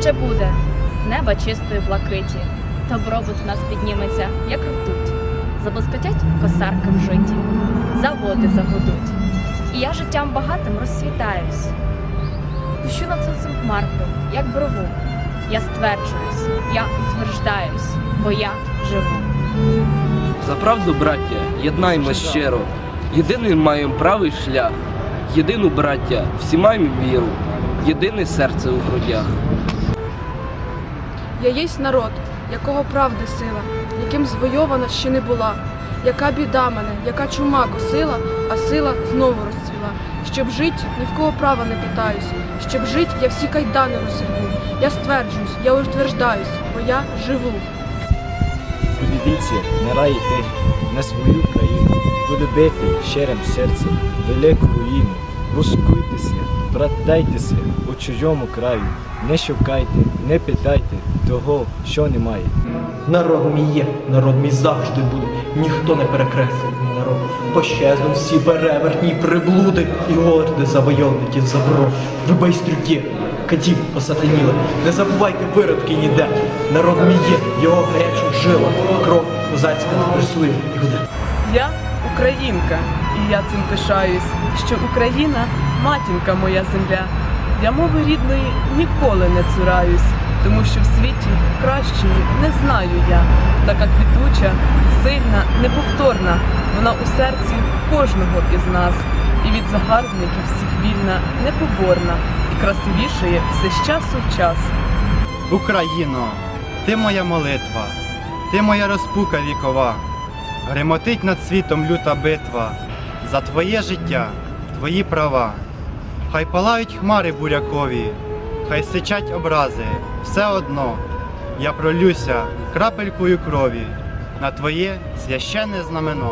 ще буде неба чистої блакиті, добробут в нас підніметься, як ртуть. Забоскотять косарки в житті, заводи загудуть. І я життям багатим розсвітаюсь. Пущу над сонцем хмарку, як брову. Я стверджуюсь, я утверждаюсь, бо я живу. За правду, браття, єднаймо щиро. Єдиний маємо правий шлях. Єдину, браття, всі маємо віру. Єдине серце у грудях. Я єсть народ, якого правди сила, яким звойована ще не була. Яка біда мене, яка чума косила, а сила знову розцвіла. Щоб жить, ні в кого права не питаюсь. Щоб жить, я всі кайдани розірву. Я стверджуюсь, я утверждаюсь, бо я живу. Подивіться на рай йти, на свою країну, полюбити щирим серцем велику руїну. Розкуйтеся, братайтеся у чужому краю, не шукайте, не питайте того, що немає. Народ мій є, народ мій завжди буде, ніхто не перекреслить мій народ. Пощезнуть всі перевертні приблуди і орди завойовників забро. Ви байстрюки, катів осатаніли, не забувайте виродки ніде. Народ мій є, його гаряча жила, кров козацька рисує і гуде. Я українка, і я цим пишаюсь, що Україна матінка моя земля. Я мови рідної ніколи не цураюсь, тому що в світі кращої не знаю я. Така квітуча, сильна, неповторна, вона у серці кожного із нас. І від загарбників всіх вільна, непоборна, і красивішає все з часу в час. Україно, ти моя молитва, ти моя розпука вікова, гремотить над світом люта битва, за твоє життя, твої права. Хай палають хмари бурякові, хай сичать образи, все одно. Я пролюся крапелькою крові на твоє священне знамено.